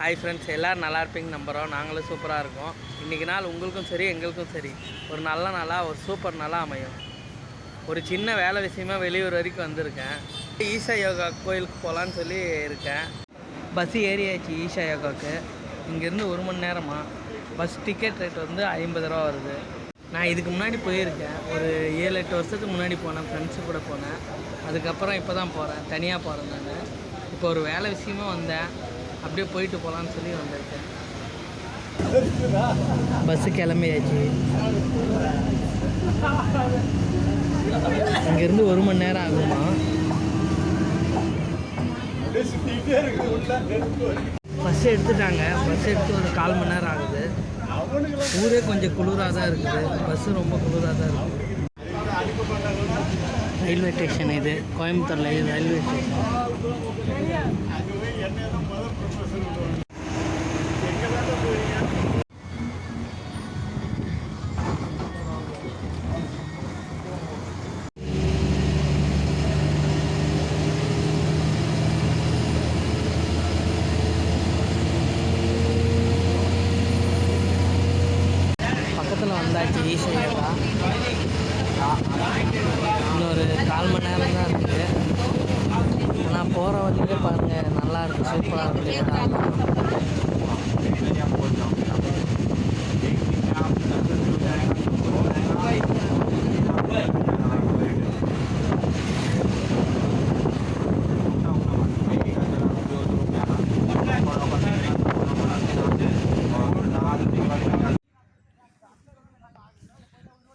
Hi friends எல்லோரும் நல்லா இருப்பீங்க நம்புகிறோம் நாங்களும் சூப்பராக இருக்கோம். இன்றைக்கி நாள் உங்களுக்கும் சரி எங்களுக்கும் சரி. ஒரு நல்ல நாளாக ஒரு சூப்பர் நாளாக அமையும். ஒரு சின்ன வேலை விஷயமா வெளியூர் வரைக்கும் வந்திருக்கேன். ஈஷா யோகா கோயிலுக்கு போகலான்னு சொல்லி இருக்கேன். பஸ் ஏறியாச்சு ஈஷா யோகாவுக்கு இங்கேருந்து ஒரு மணி நேரமாக பஸ் டிக்கெட் ரேட் வந்து ஐம்பது ரூபா வருது. நான் இதுக்கு முன்னாடி போயிருக்கேன். ஒரு ஏழு எட்டு வருஷத்துக்கு முன்னாடி போனேன். ஃப்ரெண்ட்ஸு கூட போனேன். அதுக்கப்புறம் இப்போ தான் போகிறேன் தனியாக போகிறேன் நான். இப்போ ஒரு வேலை விஷயமா வந்தேன். அப்படியே போயிட்டு போகலான்னு சொல்லி வந்திருக்கேன். பஸ்ஸு கிளம்பியாச்சு. இங்கேருந்து ஒரு மணி நேரம் ஆகுமா? பஸ் எடுத்துட்டாங்க. பஸ் எடுத்து ஒரு கால் மணி நேரம் ஆகுது. ஊரே கொஞ்சம் குளிராக தான் இருக்குது. பஸ்ஸு ரொம்ப குளிராக தான் இருக்குது. ரயில்வே ஸ்டேஷன் இது. கோயம்புத்தூரில் இது ரயில்வே ஸ்டேஷன். வந்தாச்சு ஈஸியாக இன்னொரு கால் மணி நேரம் தான் இருக்குது ஆனால் போகிற வழியிலே பாருங்கள் நல்லா இருக்குது சூப்பராக இருக்குது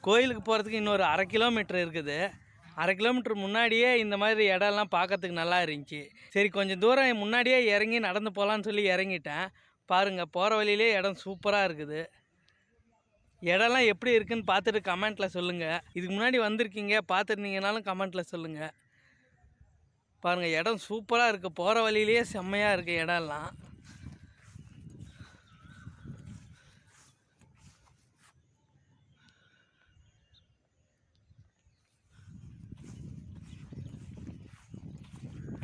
கோயிலுக்கு போகிறதுக்கு இன்னொரு அரை கிலோமீட்டர் இருக்குது. அரை கிலோமீட்டர் முன்னாடியே இந்த மாதிரி இடம்லாம் பார்க்கறதுக்கு நல்லா இருந்துச்சு. சரி கொஞ்சம் தூரம் முன்னாடியே இறங்கி நடந்து போகலான்னு சொல்லி இறங்கிட்டேன். பாருங்கள் போகிற வழியிலே இடம் சூப்பராக இருக்குது. இடம்லாம் எப்படி இருக்குதுன்னு பார்த்துட்டு கமெண்ட்டில் சொல்லுங்கள் இதுக்கு முன்னாடி வந்திருக்கீங்க பார்த்துருந்தீங்கனாலும் கமெண்ட்டில் சொல்லுங்கள் பாருங்கள் இடம் சூப்பராக இருக்குது போகிற வழியிலேயே செம்மையாக இருக்குது இடம்லாம்.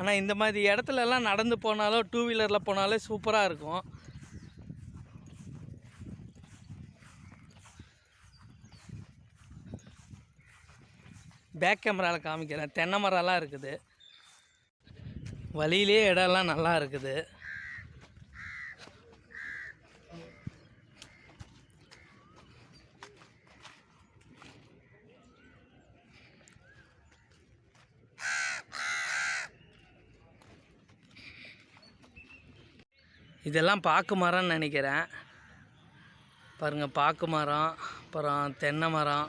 ஆனால் இந்த மாதிரி இடத்துலலாம் நடந்து போனாலும் டூ வீலரில் போனாலே சூப்பராக இருக்கும். பேக் கேமராவில் காமிக்கிறேன். தென்னை மரம்லாம் இருக்குது. வழியிலே இடம்லாம் நல்லா இருக்குது. இதெல்லாம் பாக்கு மரம்னு நினைக்கிறேன். பாருங்கள் பாக்கு மரம் அப்புறம் தென்னை மரம்.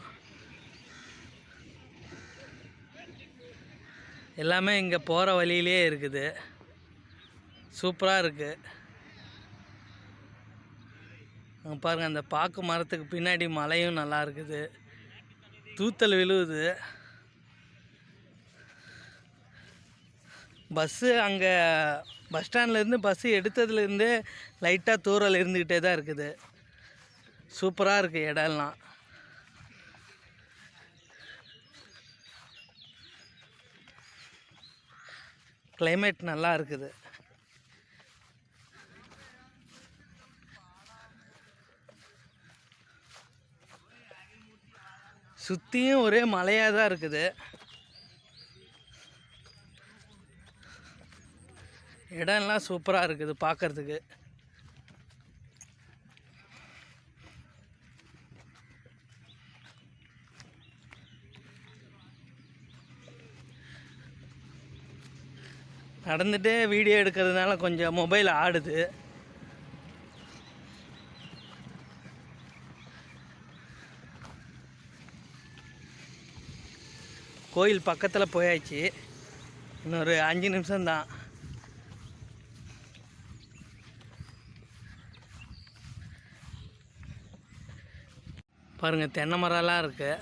எல்லாமே இங்கே போகிற வழியிலே இருக்குது. சூப்பராக இருக்குது அங்கே பாருங்கள் அந்த பாக்கு மரத்துக்கு பின்னாடி மலையும் நல்லா இருக்குது. தூத்தல் விழுவுது. பஸ்ஸு அங்கே பஸ் ஸ்டாண்ட்லேருந்து பஸ்ஸு எடுத்ததுலேருந்தே லைட்டாக தூரல் இருந்துக்கிட்டே தான் இருக்குது. சூப்பராக இருக்குது இடம்லாம் கிளைமேட் நல்லா இருக்குது. சுற்றியும் ஒரே மலையாக தான் இருக்குது. இடம்லாம் சூப்பராக இருக்குது பார்க்கறதுக்கு நடந்துகிட்டே வீடியோ எடுக்கிறதுனால கொஞ்சம் மொபைல் ஆடுது. கோயில் பக்கத்தில் போயாச்சு. இன்னொரு அஞ்சு நிமிஷம்தான். பாருங்கள் தென்னை மரம்லாம் இருக்குது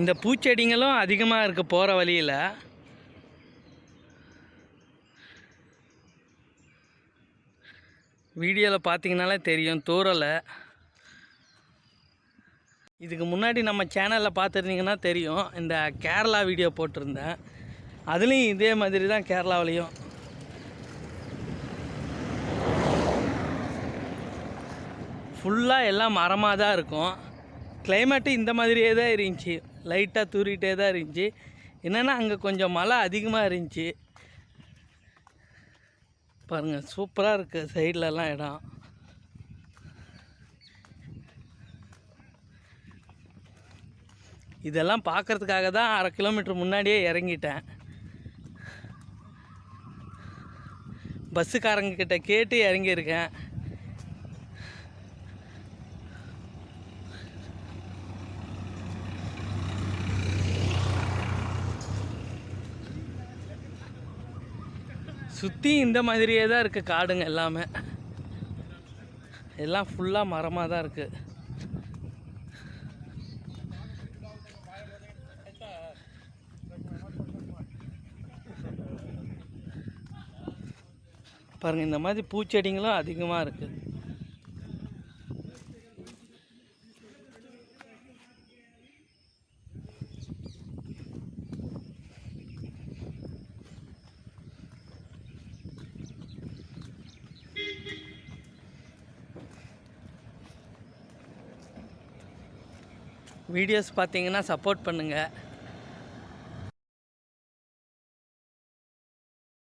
இந்த பூச்செடிங்களும் அதிகமாக இருக்குது போகிற வழியில். வீடியோவில் பார்த்தீங்கனாலே தெரியும் தூரலை இதுக்கு முன்னாடி நம்ம சேனலில் பார்த்துருந்தீங்கன்னா தெரியும் இந்த கேரளா வீடியோ போட்டிருந்தேன். அதுலேயும் இதே மாதிரி தான் கேரளாவிலையும். ஃபுல்லாக எல்லாம் மரமாக தான் இருக்கும். கிளைமேட்டு இந்த மாதிரியே தான் இருந்துச்சு. லைட்டாக தூரிகிட்டே தான் இருந்துச்சு. என்னென்னா அங்கே கொஞ்சம் மழை அதிகமாக இருந்துச்சு. பாருங்கள் சூப்பராக இருக்குது சைட்லலாம் இடம். இதெல்லாம் பார்க்கறதுக்காக தான் அரை கிலோமீட்டர் முன்னாடியே இறங்கிட்டேன். பஸ்ஸுக்காரங்கக்கிட்ட கேட்டு இறங்கியிருக்கேன். சுற்றி இந்த மாதிரியே தான் இருக்குது காடுங்க எல்லாமே. எல்லாம் ஃபுல்லாக மரமாக தான் இருக்குது பாருங்கள் இந்த மாதிரி பூச்செடிங்களும் அதிகமாக இருக்குது வீடியோஸ் பார்த்தீங்கன்னா சப்போர்ட் பண்ணுங்கள்